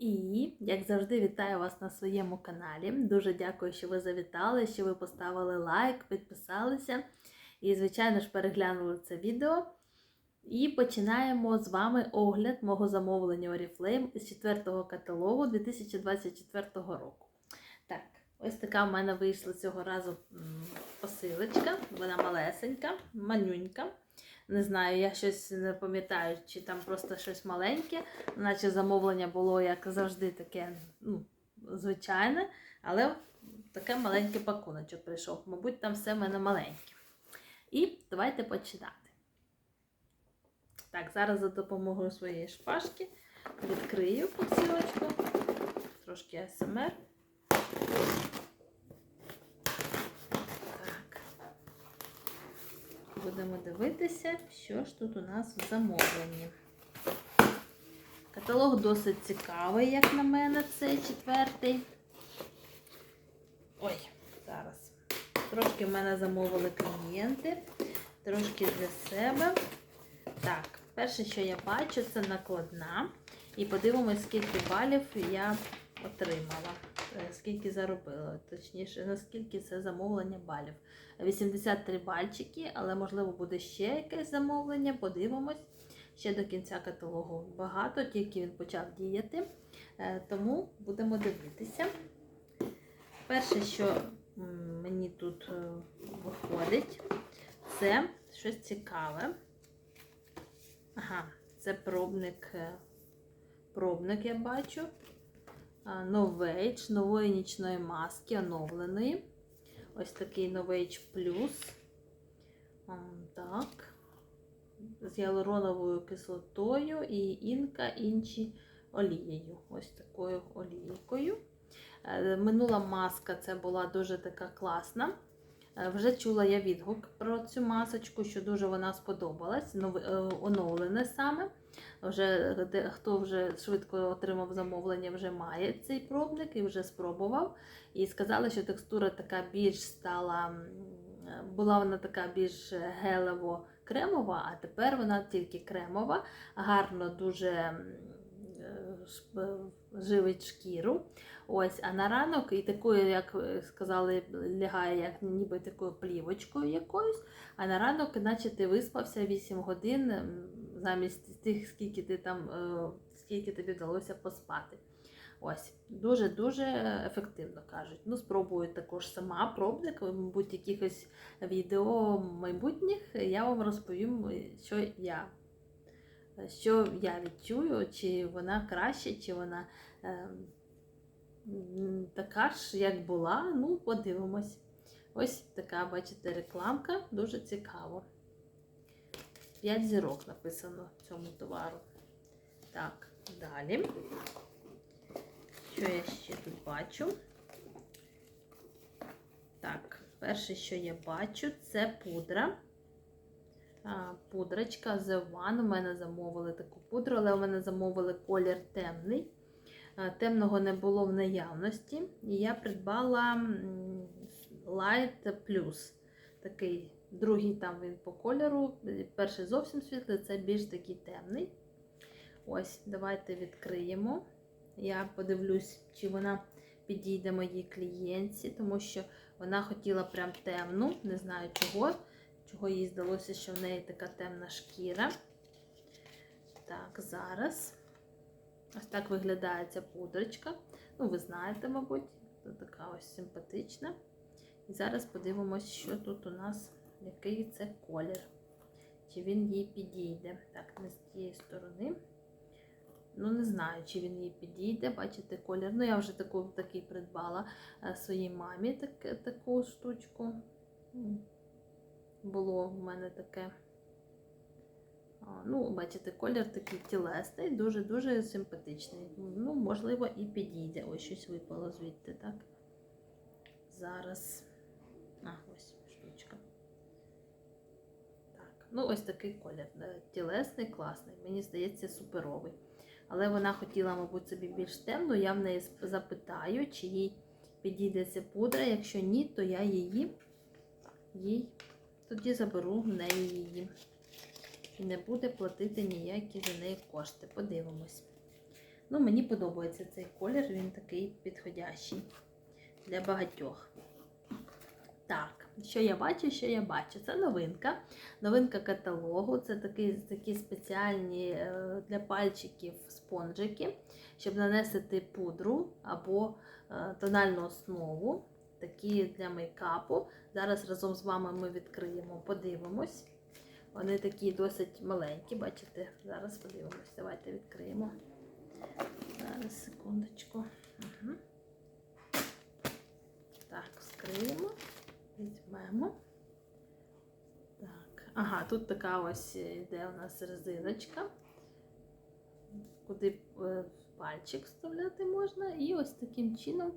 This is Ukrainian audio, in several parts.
І, як завжди, вітаю вас на своєму каналі. Дуже дякую, що ви завітали, що ви поставили лайк, підписалися і, звичайно ж, переглянули це відео. І починаємо з вами огляд мого замовлення Oriflame з 4-го каталогу 2024 року. Так, ось така в мене вийшла цього разу посилочка. Вона малесенька, манюнька. Не знаю, я щось не пам'ятаю, чи там просто щось маленьке, наче замовлення було, як завжди, таке ну, звичайне, але таке маленький пакуночок прийшов. Мабуть, там все в мене маленьке. І давайте починати. Так, зараз за допомогою своєї шпажки відкрию посилочку, трошки СМР. Будемо дивитися, що ж тут у нас в замовленні. Каталог досить цікавий, як на мене, цей четвертий. Ой, зараз. Трошки в мене замовили клієнти, трошки для себе. Так, перше, що я бачу, це накладна. І подивимось, скільки балів я отримала. Е, Скільки заробила, точніше, наскільки це замовлення балів. 83 бальчики, але можливо буде ще якесь замовлення. Подивимось ще до кінця каталогу. Багато, тільки він почав діяти. Е, Тому будемо дивитися. Перше, що мені тут е, виходить, це щось цікаве. Ага, це пробник, пробник я бачу. Новейдж, нової нічної маски, оновленої. Ось такий Plus. Ам, Так. З гіалуроновою кислотою і інка інші олією. Ось такою олійкою. Е, Минула маска це була дуже така класна. Е, Вже чула я відгук про цю масочку, що дуже вона сподобалась. Е, Оновлене саме. Вже хто вже швидко отримав замовлення, вже має цей пробник і вже спробував. І сказали, що текстура така більш стала, була вона така більш гелево-кремова, а тепер вона тільки кремова, гарно дуже е, живить шкіру. Ось, а на ранок і такою, як сказали, лягає як ніби такою плівочкою якоюсь. А на ранок, наче ти виспався 8 годин замість тих, скільки ти там, е, скільки тобі вдалося поспати. Ось, дуже-дуже ефективно кажуть. Ну, спробую також сама пробник, мабуть, якихось відео майбутніх я вам розповім, що я, що я відчую, чи вона краще, чи вона е, така ж, як була. Ну, подивимось. Ось така, бачите, рекламка, дуже цікаво. 5 зірок написано цьому товару. Так, далі. Що я ще тут бачу? Так, перше, що я бачу, це пудра. А, Пудрочка The One. У мене замовили таку пудру, але у мене замовили колір темний. А, Темного не було в наявності. І я придбала Light Plus. Такий другий там він по кольору. Перший зовсім світлий, це більш такий темний. Ось, давайте відкриємо. Я подивлюсь, чи вона підійде моїй клієнтці, тому що вона хотіла прям темну, не знаю чого. Чого їй здалося, що в неї така темна шкіра. Так, зараз. Ось так виглядає ця пудрочка. Ну, ви знаєте, мабуть, це така ось симпатична. І зараз подивимось, що тут у нас, який це колір. Чи він їй підійде. Так, не з тієї сторони. Ну, не знаю, чи він їй підійде. Бачите, колір. Ну, я вже таку, такий придбала е, своїй мамі так, таку штучку. Було в мене таке. Ну, бачите, колір такий тілесний, дуже-дуже симпатичний. Ну, можливо, і підійде. Ось щось випало звідти, так? Зараз. А, ось штучка. Так, ну ось такий колір. Тілесний, класний. Мені здається, суперовий. Але вона хотіла, мабуть, собі більш темну. Я в неї запитаю, чи їй підійде ця пудра. Якщо ні, то я її їй тоді заберу в неї її. І не буде платити ніякі за неї кошти. Подивимось. Ну, мені подобається цей колір, він такий підходящий для багатьох. Так, що я бачу, що я бачу? Це новинка. Новинка каталогу. Це такі, такі спеціальні е, для пальчиків спонжики, щоб нанести пудру або е, тональну основу. Такі для мейкапу. Зараз разом з вами ми відкриємо, подивимось. Вони такі досить маленькі, бачите? Зараз подивимось. Давайте відкриємо. Зараз, секундочку. Угу. Так, вскриємо. Візьмемо. Так. Ага, тут така ось йде у нас резиночка, куди е, пальчик вставляти можна. І ось таким чином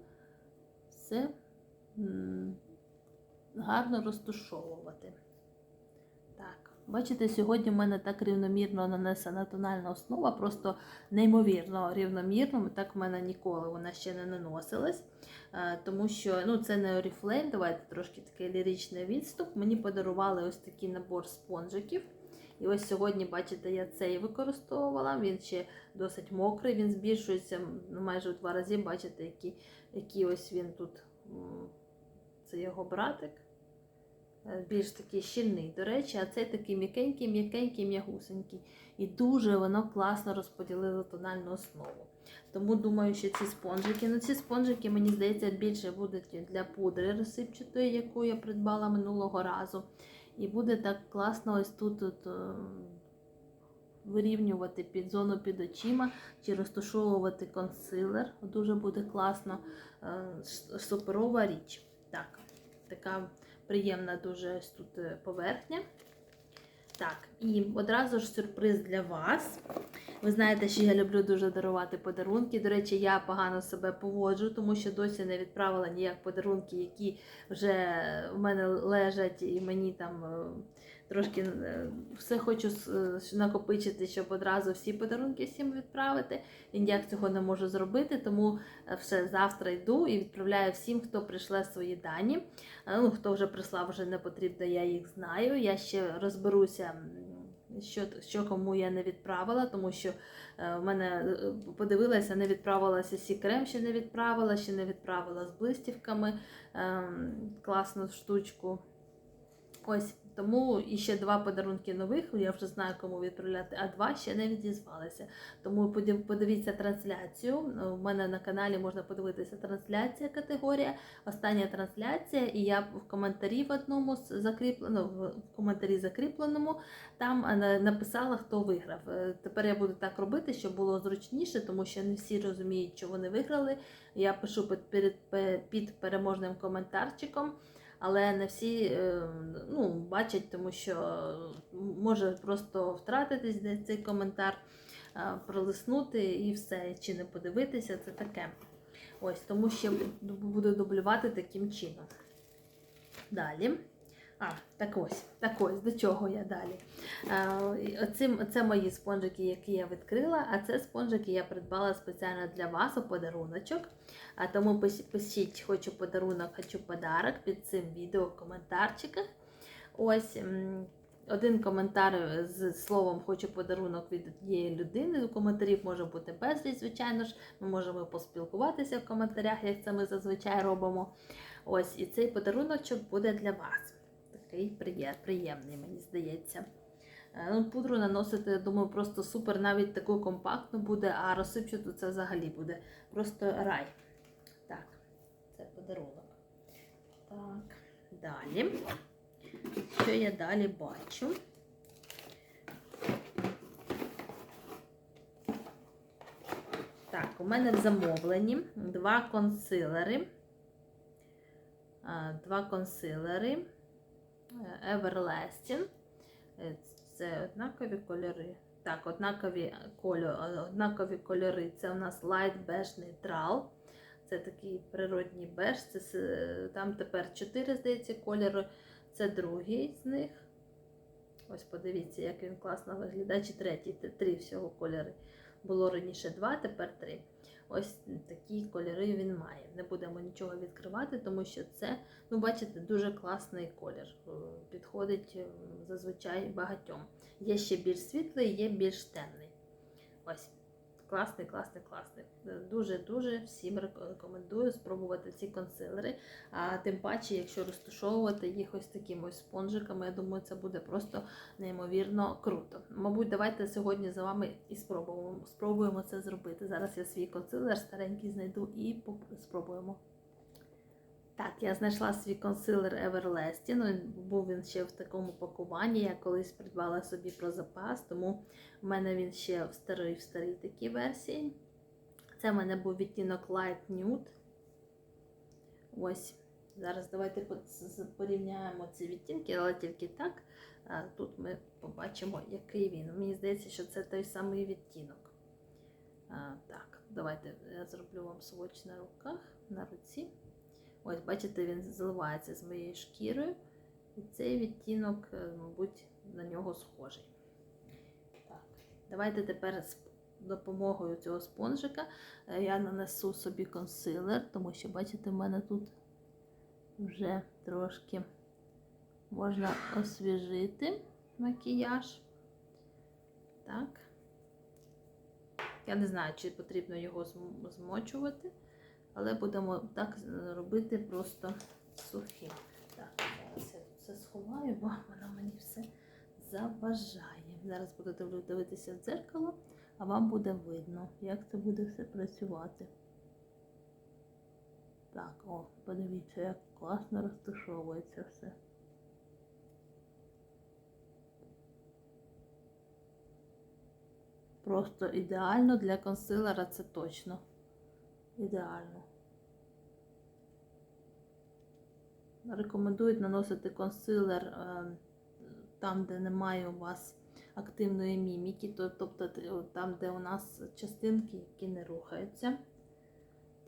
все гарно розтушовувати. Бачите, сьогодні в мене так рівномірно нанесена тональна основа, просто неймовірно рівномірно. Так в мене ніколи вона ще не наносилась. Е, Тому що ну, це не Oriflame, давайте трошки такий ліричний відступ. Мені подарували ось такий набор спонжиків. І ось сьогодні, бачите, я цей використовувала. Він ще досить мокрий, він збільшується майже в два рази. Бачите, який, який ось він тут. Це його братик. Е, Більш такий щільний, до речі, а цей такий м'якенький, м'якенький, м'ягусенький. І дуже воно класно розподілило тональну основу. Тому думаю, що ці спонжики, ну ці спонжики, мені здається, більше будуть для пудри розсипчатої, яку я придбала минулого разу. І буде так класно ось тут от, е, вирівнювати під зону під очима чи розташовувати консилер. Дуже буде класно. Е, Суперова річ. Так, така приємна дуже ось тут е, поверхня. Так, і одразу ж сюрприз для вас. Ви знаєте, що я люблю дуже дарувати подарунки. До речі, я погано себе поводжу, тому що досі не відправила ніяк подарунки, які вже в мене лежать, і мені там е, трошки е, все хочу е, накопичити, щоб одразу всі подарунки всім відправити. І ніяк цього не можу зробити, тому е, все завтра йду і відправляю всім, хто прийшле свої дані. Е, Ну, хто вже прислав, вже не потрібно, я їх знаю. Я ще розберуся, що, що кому я не відправила, тому що е, в мене е, подивилася, не відправилася сікрем, ще не відправила, ще не відправила з блистівками ем, класну штучку. Ось тому і ще два подарунки нових. Я вже знаю, кому відправляти, а два ще не відізвалися. Тому подивіться трансляцію. У мене на каналі можна подивитися трансляція категорія. Остання трансляція, і я в коментарі в одному з закріплено в коментарі закріпленому там е, написала, хто виграв. Е, Тепер я буду так робити, щоб було зручніше, тому що не всі розуміють, що вони виграли. Я пишу під, перед- під переможним коментарчиком. Але не всі е, ну, бачать, тому що е, може просто втратитись десь цей коментар, е, пролиснути і все, чи не подивитися, це таке. Ось, тому що буду дублювати таким чином. Далі. А, так ось, так ось, до чого я далі. Е, Оцим, це мої спонжики, які я відкрила, а це спонжики я придбала спеціально для вас у подаруночок. А тому пиш- пишіть, хочу подарунок, хочу подарок під цим відео в коментарчиках. Ось один коментар з словом Хочу подарунок від однієї людини. У коментарів може бути безліч, звичайно ж. Ми можемо поспілкуватися в коментарях, як це ми зазвичай робимо. Ось, і цей подаруночок буде для вас. Такий приємний, мені здається. Е, Ну, пудру наносити, я думаю, просто супер, навіть таку компактну буде, а розсипчату це взагалі буде просто рай. Так, це подарунок. Так, далі. Що я далі бачу? Так, у мене в замовленні два консилери. Два консилери е, Everlasting. Е, Це однакові кольори. Так, однакові, кольо, однакові кольори. Це у нас Light Beige Neutral. Це такий природній беж. Це, там тепер 4, здається, кольори. Це другий з них. Ось подивіться, як він класно виглядає. Чи третій, три всього кольори. Було раніше два, тепер три. Ось такі кольори він має. Не будемо нічого відкривати, тому що це, ну, бачите, дуже класний колір. Е, Підходить е, зазвичай багатьом. Є ще більш світлий, є більш темний. Ось класний, класний, класний. Дуже-дуже всім рекомендую спробувати ці консилери. А тим паче, якщо розташовувати їх ось такими ось спонжиками, я думаю, це буде просто неймовірно круто. Мабуть, давайте сьогодні за вами і спробуємо, спробуємо це зробити. Зараз я свій консилер старенький знайду і спробуємо. Так, я знайшла свій консилер Everlasting. Він- Був він ще в такому пакуванні. Я колись придбала собі про запас, тому в мене він ще в старій, в старій такій версії. Це в мене був відтінок Light Nude. Ось. Зараз давайте порівняємо ці відтінки, але тільки так. Тут ми побачимо, який він. Мені здається, що це той самий відтінок. Так, давайте я зроблю вам сводч на руках, на руці. Ось, бачите, він зливається з моєю шкірою. І цей відтінок, е, мабуть, на нього схожий. Так, давайте тепер з допомогою цього спонжика е, я нанесу собі консилер, тому що, бачите, в мене тут вже трошки можна освіжити макіяж. Так. Я не знаю, чи потрібно його змочувати, але будемо так робити просто сухим. Так, зараз я тут все сховаю, бо воно мені все заважає. Зараз буду дивитися в дзеркало, а вам буде видно, як це буде все працювати. Так, о, подивіться, як класно розташовується все. Просто ідеально для консилера це точно. Ідеально. Рекомендують наносити консилер е, там, де немає у вас активної міміки, тобто там, де у нас частинки, які не рухаються.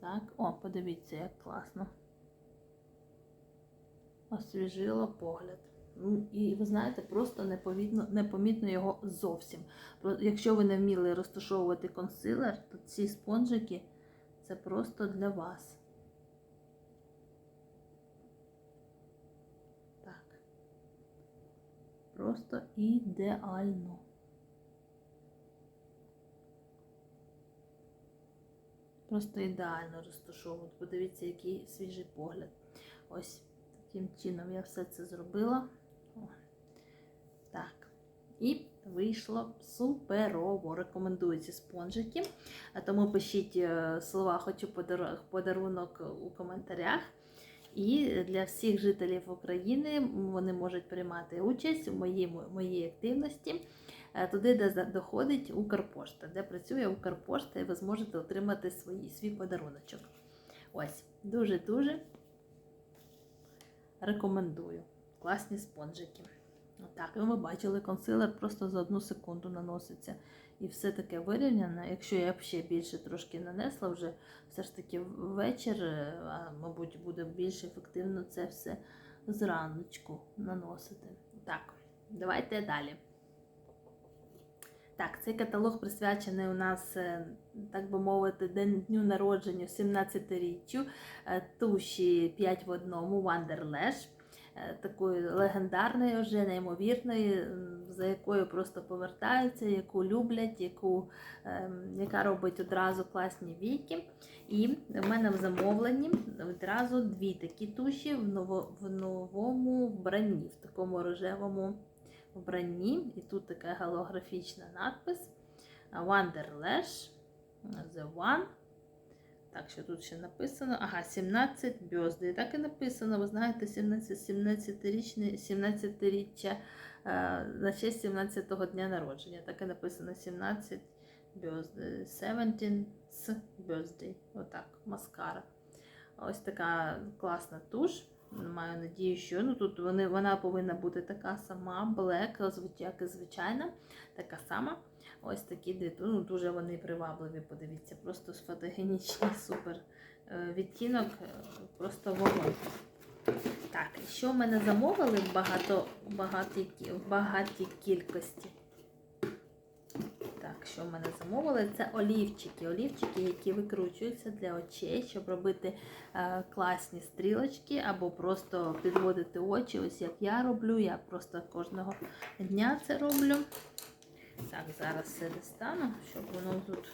Так, о, подивіться, як класно. Освіжило погляд. І ви знаєте, просто непомітно, непомітно його зовсім. Якщо ви не вміли розташовувати консилер, то ці спонжики це просто для вас. Так. Просто ідеально. Просто ідеально розташовувати. Подивіться, який свіжий погляд. Ось таким чином я все це зробила. О. Так. І вийшло суперово. Рекомендую ці спонжики. А Тому пишіть е, слова хочу подарунок у коментарях. І для всіх жителів України вони можуть приймати участь у моїй, моїй активності е, туди, де доходить Укрпошта, де працює Укрпошта, і ви зможете отримати свої, свій подаруночок. Ось, дуже-дуже рекомендую. Класні спонжики. Так, і ви бачили, консилер просто за одну секунду наноситься. І все таке вирівняне. Якщо я б ще більше трошки нанесла, вже все ж таки ввечір, е, а мабуть, буде більш ефективно це все зраночку наносити. Так, давайте далі. Так, цей каталог присвячений у нас, е, так би мовити, дню народження 17-річчю е, туші 5 в одному Wonderlash. Такої легендарної, вже неймовірної, за якою просто повертаються, яку люблять, яку, ем, яка робить одразу класні віки. І в мене в замовленні одразу дві такі туші в, ново, в новому вбранні, в такому рожевому вбранні. І тут така голографічна надпис Wonderlash The One. Так, що тут ще написано? Ага, 17 бьозди. Так і написано, ви знаєте, 17, 17-річне, 17-річчя е, на честь 17-го дня народження. Так і написано 17 бьозди. 17 birthday. Отак, маскара. Ось така класна туш. Маю надію, що ну, тут вони, вона повинна бути така сама, black, як і звичайна, така сама. Ось такі дві. Ну, дуже вони привабливі, подивіться, просто фотогенічний супер е, відтінок, е, просто вогонь. Так, що в мене замовили в багато, багатій, багатій кількості. Так, що в мене замовили? Це олівчики. Олівчики, які викручуються для очей, щоб робити е, класні стрілочки, або просто підводити очі, ось як я роблю. Я просто кожного дня це роблю. Так, зараз все дістану, щоб воно тут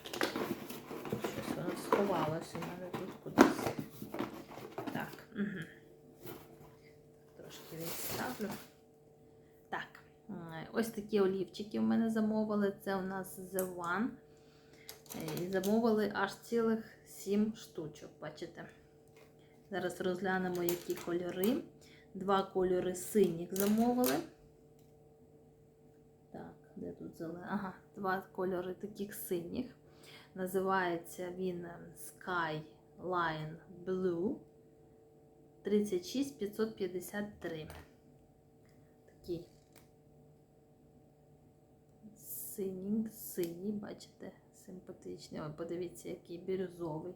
щось воно сховалося мене тут кудись. Так, угу. трошки відставлю. Так, е, ось такі олівчики в мене замовили. Це у нас The One. Е, І замовили аж цілих 7 штучок, бачите? Зараз розглянемо, які кольори. Два кольори синіх замовили. Де тут зелений? Ага, два кольори таких синіх. Називається він ем, Skyline Blue 36553. Такий синій, синій, бачите, симпатичний. Ой, подивіться, який бірюзовий.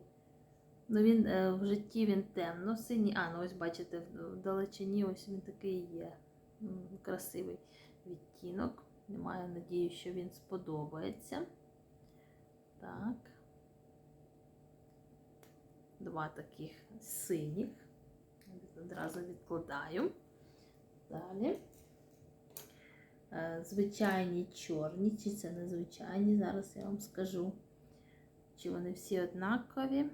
Ну, він е, в житті він темно синій. А, ну ось бачите, в далечині ось він такий є. Красивий відтінок. Маю надію, що він сподобається. Так. Два таких синіх. Одразу відкладаю. Далі. Е, Звичайні чорні, чи це не звичайні, зараз я вам скажу. Чи вони всі однакові?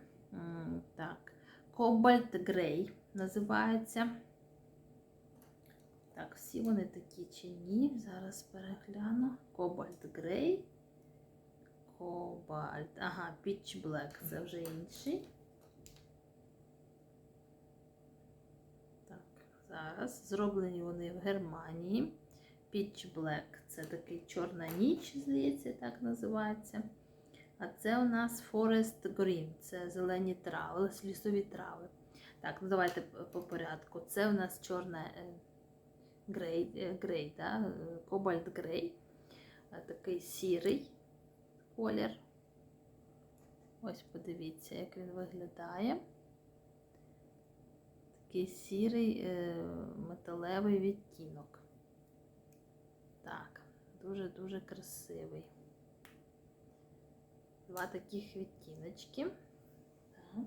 Так, Cobalt Grey називається. Так, всі вони такі чи ні? Зараз перегляну. Cobalt Grey. Cobalt. Ага, Peach Black це вже інший. Так, зараз. Зроблені вони в Германії. Peach Black це такий чорна ніч, здається, так називається. А це у нас Forest Green, це зелені трави, лісові трави. Так, ну давайте по- по порядку. Це у нас чорна е, грей, е, грей да? е, кобальт грей. Е, Такий сірий колір. Ось подивіться, як він виглядає. Такий сірий металевий відтінок. Так, дуже-дуже красивий. Два таких відтіночки. Так.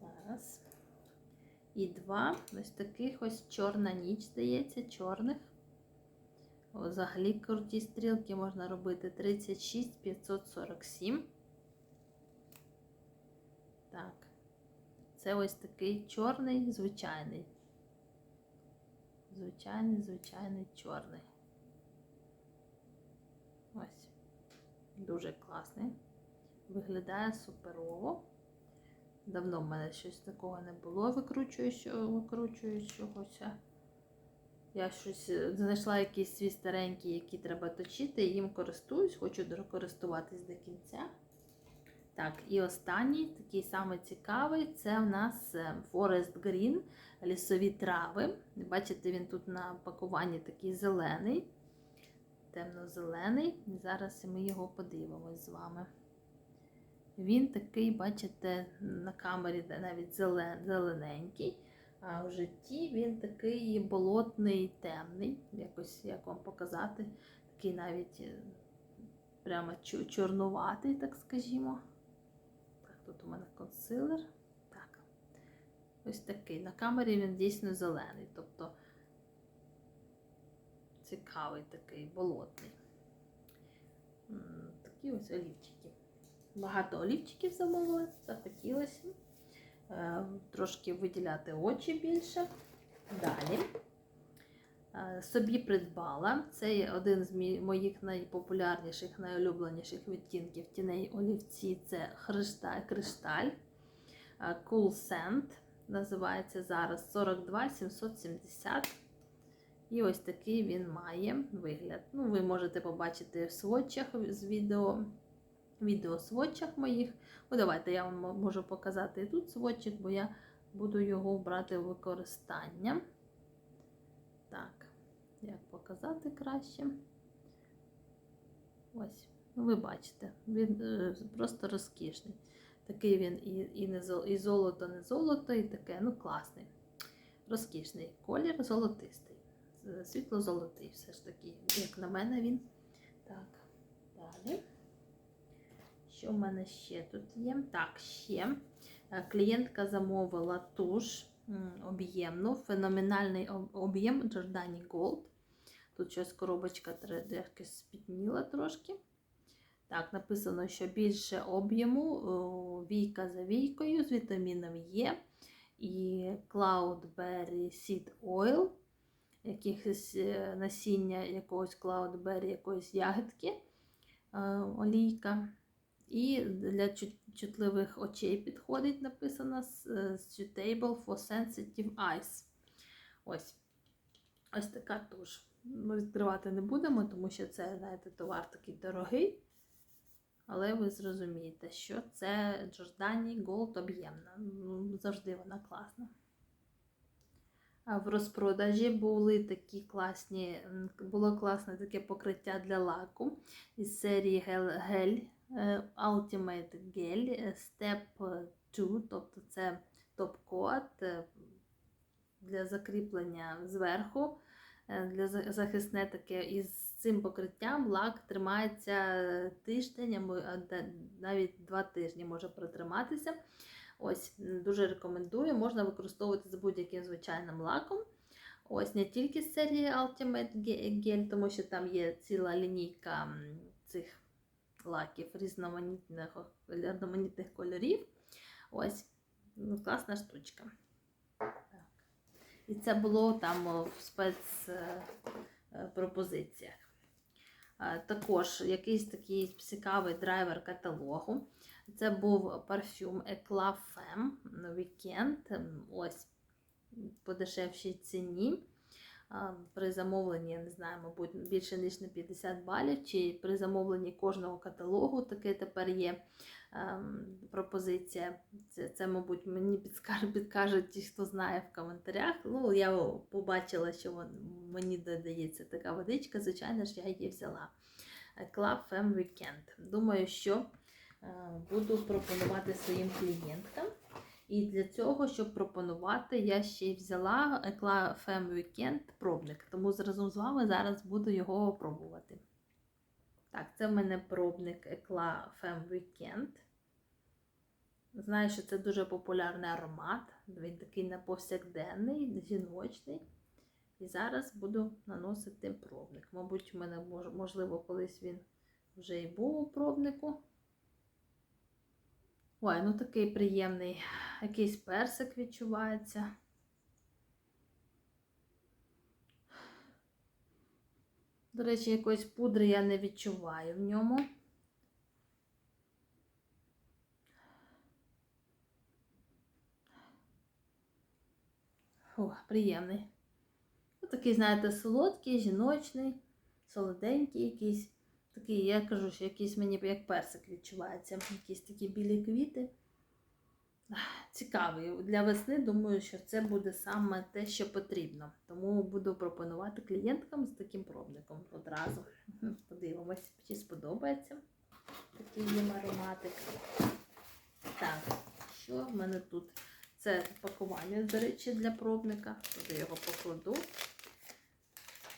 Зараз. І два ось таких ось чорна ніч, здається, чорних. Взагалі круті стрілки можна робити 36 547. Так. Це ось такий чорний, звичайний. Звичайний, звичайний чорний. Ось. Дуже класний. Виглядає суперово. Давно в мене щось такого не було, викручуючого, викручуючогося. Я щось е, знайшла якісь свій старенькі, які треба точити, їм користуюсь, хочу користуватись до кінця. Так, і останній, такий самий цікавий, це у нас е, Forest Green, лісові трави. Бачите, він тут на пакуванні такий зелений, темно-зелений. Зараз ми його подивимось з вами. Він такий, бачите, на камері навіть зелен, зелененький, а в житті він такий болотний, темний. Якось як вам показати, такий навіть е, прямо чорнуватий, так скажімо. Так, тут у мене консилер. Так. Ось такий. На камері він дійсно зелений, тобто цікавий такий болотний. Такі ось олівчики. Багато олівчиків замовили, захотілося. Е, Трошки виділяти очі більше. Далі. Е, Собі придбала. Це один з моїх найпопулярніших, найулюбленіших відтінків тіней олівці це кришталь. Е, Cool Sand називається зараз 42 770. І ось такий він має вигляд. Ну, ви можете побачити в сводчах з відео, відео сводчах моїх. Ну, давайте я вам можу показати і тут сводчик, бо я буду його брати в використання. Так, як показати краще? Ось, ну ви бачите, він е, просто розкішний. Такий він і, і, не зол, і золото, не золото, і таке, ну класний. Розкішний колір золотистий. Світло-золотий, все ж таки, як на мене він. Так, далі. Що в мене ще тут є? Так, ще е, клієнтка замовила туш об'ємну, феноменальний об'єм Giordani Gold. Тут щось коробочка тре- спітніла трошки. Так, написано, що більше об'єму, війка за війкою з вітаміном Е і Cloudberry Seed Oil, якихось е, насіння якогось Cloudberry, якоїсь ягідки, е, олійка. І для чутливих очей підходить, написано е, Suitable for Sensitive Eyes. Ось. Ось така туш. Ми відкривати не будемо, тому що це, знаєте, товар такий дорогий. Але ви зрозумієте, що це Giordani Gold об'ємна. Ну, Завжди вона класна. В розпродажі були такі класні, було класне таке покриття для лаку із серії Gel е, Ultimate Gel е, Step 2, тобто це топ-код е, для закріплення зверху, е, для захисне таке. І з цим покриттям лак тримається тиждень, навіть два тижні може протриматися. Ось, дуже рекомендую. Можна використовувати з будь-яким звичайним лаком. Ось не тільки з серії Ultimate Ge- Gel, тому що там є ціла лінійка цих лаків різноманітних, різноманітних кольорів. Ось, ну, класна штучка. Так. І це було там в спецпропозиціях. Також якийсь такий цікавий драйвер каталогу. Це був парфюм Eclat Femme Weekend. Ось по дешевшій ціні. При замовленні, я не знаю, мабуть, більше ніж на 50 балів, чи при замовленні кожного каталогу таке тепер є ем, пропозиція. Це, це, мабуть, мені підкажуть ті, хто знає в коментарях. Ну, я побачила, що мені додається така водичка, звичайно ж, я її взяла. Club Femme Weekend. Думаю, що е, буду пропонувати своїм клієнткам. І для цього, щоб пропонувати, я ще й взяла Eclat Femme Weekend пробник. Тому разом з вами зараз буду його пробувати. Так, це в мене пробник Eclat Femme Weekend. Знаю, що це дуже популярний аромат. Він такий на повсякденний, жіночний. І зараз буду наносити пробник. Мабуть, в мене можливо колись він вже і був у пробнику. Ой, ну такий приємний, якийсь персик відчувається. До речі, якоїсь пудри я не відчуваю в ньому. О, приємний. Ну, такий, знаєте, солодкий, жіночний, солоденький якийсь. Такий, я кажу, що якийсь мені як персик відчувається. Якісь такі білі квіти. Цікавий. Для весни думаю, що це буде саме те, що потрібно. Тому буду пропонувати клієнткам з таким пробником одразу. Подивимось, чи сподобається такий їм ароматик. Так, що в мене тут? Це пакування, до речі, для пробника. Туди його покладу.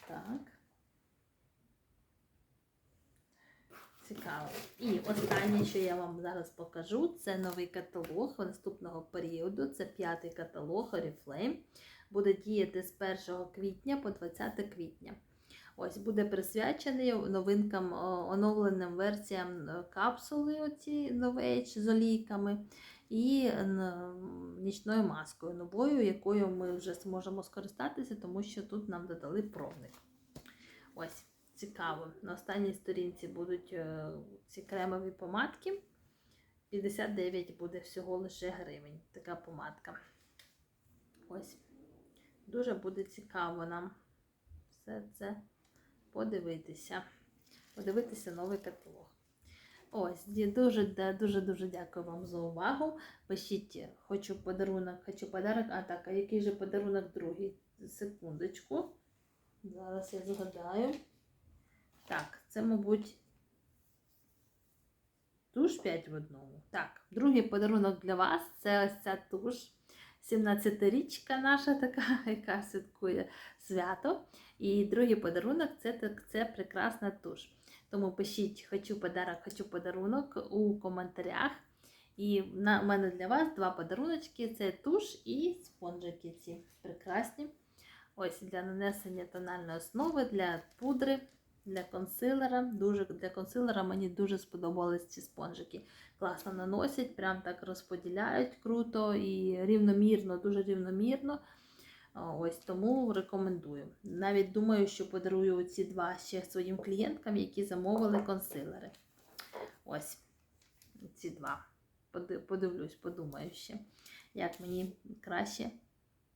Так. Цікаво. І останнє, що я вам зараз покажу, це новий каталог наступного періоду. Це п'ятий каталог Oriflame. Буде діяти з 1 квітня по 20 квітня. Ось буде присвячений новинкам, оновленим версіям е, капсули оці новейдж з олійками і нічною маскою новою, якою ми вже зможемо скористатися, тому що тут нам додали пробник. Ось, цікаво. На останній сторінці будуть е, ці кремові помадки. 59 буде всього лише гривень. Така помадка. Ось. Дуже буде цікаво нам все це подивитися. Подивитися новий каталог. Ось, дуже, дуже, дуже дякую вам за увагу. Пишіть, хочу подарунок, хочу подарок. А так, а який же подарунок другий? Секундочку. Зараз я згадаю. Так, це, мабуть, туш 5 в одному. Так, другий подарунок для вас це ось ця туш. 17-річка наша така, яка святкує свято. І другий подарунок це, це прекрасна туш. Тому пишіть хочу подарок, хочу подарунок у коментарях. І на у мене для вас два подаруночки: це туш і спонжики ці прекрасні. Ось для нанесення тональної основи, для пудри, для консилера. Дуже, для консилера мені дуже сподобались ці спонжики. Класно наносять, прям так розподіляють круто і рівномірно, дуже рівномірно. Ось тому рекомендую. Навіть думаю, що подарую ці два ще своїм клієнткам, які замовили консилери. Ось ці два. Подивлюсь, подумаю ще, як мені краще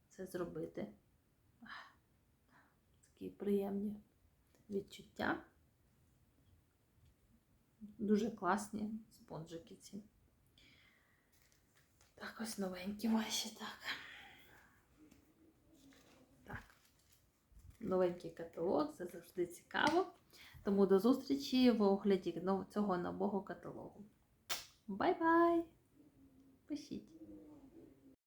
це зробити. Такі приємні відчуття. Дуже класні спонжики ці. Так, ось новенькі ваші, так. Так. Новенький каталог, це завжди цікаво. Тому до зустрічі в огляді цього нового каталогу. Бай-бай! Пишіть!